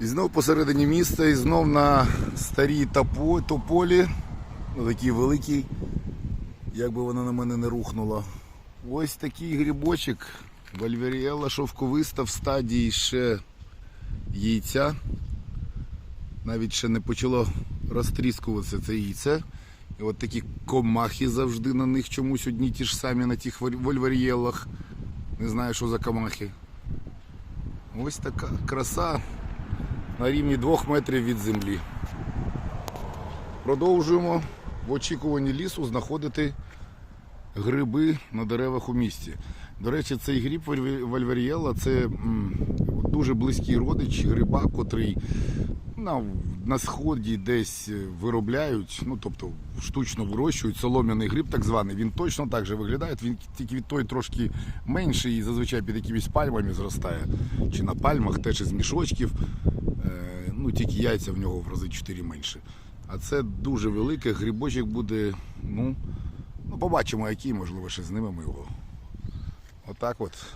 І знов посередині міста, і знов на старій топо- тополі, такій великій, як би вона на мене не рухнула. Ось такий грибочок, вальверіела шовковиста в стадії ще яйця. Навіть ще не почало розтріскуватися це яйце. І от такі комахи завжди на них чомусь одні ті ж самі на тих вольверіелах. Не знаю, що за комахи. Ось така краса на рівні двох метрів від землі. Продовжуємо в очікуванні лісу знаходити гриби на деревах у місті. До речі, цей гриб вальве- вальверіела це дуже близький родич гриба, котрий на, на сході десь виробляють, ну тобто штучно вирощують солом'яний гриб, так званий. Він точно так же виглядає, він тільки від той трошки менший і зазвичай під якимись пальмами зростає. Чи на пальмах, теж із мішочків. Е, ну тільки яйця в нього в рази 4 менше. А це дуже велике, грибочок буде, ну, ну побачимо, який, можливо, ще знімемо його. Отак от.